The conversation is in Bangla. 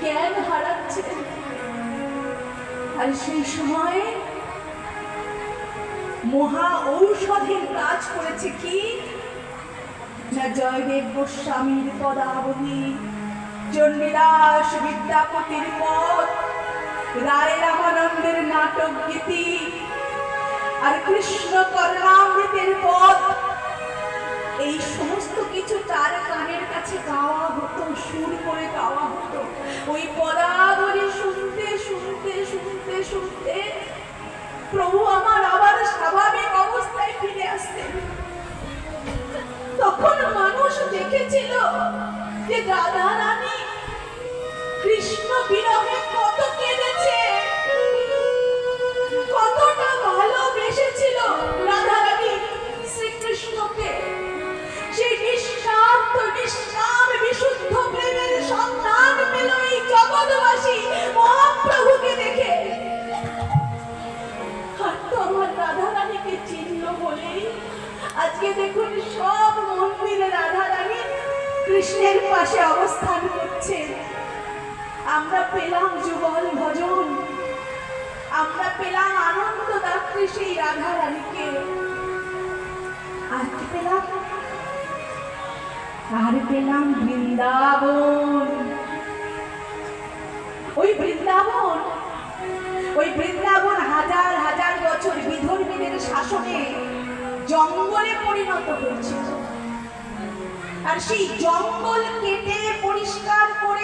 জ্ঞান হারাচ্ছে। আর সেই সময়ে মহা ঔষধের কাজ করেছে কি? না জয়দেব গোস্বামীর পদাবলী। চণ্ডীদাস বিদ্যাপতির পথ। রায় রামানন্দের নাটক গীতি। আর কৃষ্ণ কর্মামৃতের পথ। এই সমস্ত কিছু তার কানের কাছে গাওয়া হতো সুর দেখেছিল যে রাধা রানী কৃষ্ণ বিরহে কত কেঁদেছে, কতটা ভালোবেসেছিল রাধা রানী শ্রীকৃষ্ণকে। সেই নিঃস্বার্থ নিঃস্বাম বিশুদ্ধ প্রেমের সন্ধান পেল এই জগৎবাসী মহাপ্রভুকে দেখে। আর রাধা রানীকে চিনল বলেই আজকে দেখুন সব মন্দিরে রাধা কৃষ্ণের পাশে অবস্থান করছেন আমরা পেলাম যুগল ভজন। আমরা পেলাম আনন্দ দাত্রী সেই রাধা রানীকে আর কি পেলাম? আর পেলাম বৃন্দাবন। ওই বৃন্দাবন ওই বৃন্দাবন হাজার হাজার বছর বিধর্মীদের শাসনে জঙ্গলে পরিণত হয়েছিল। আর সেই জঙ্গল কেটে পরিষ্কার করে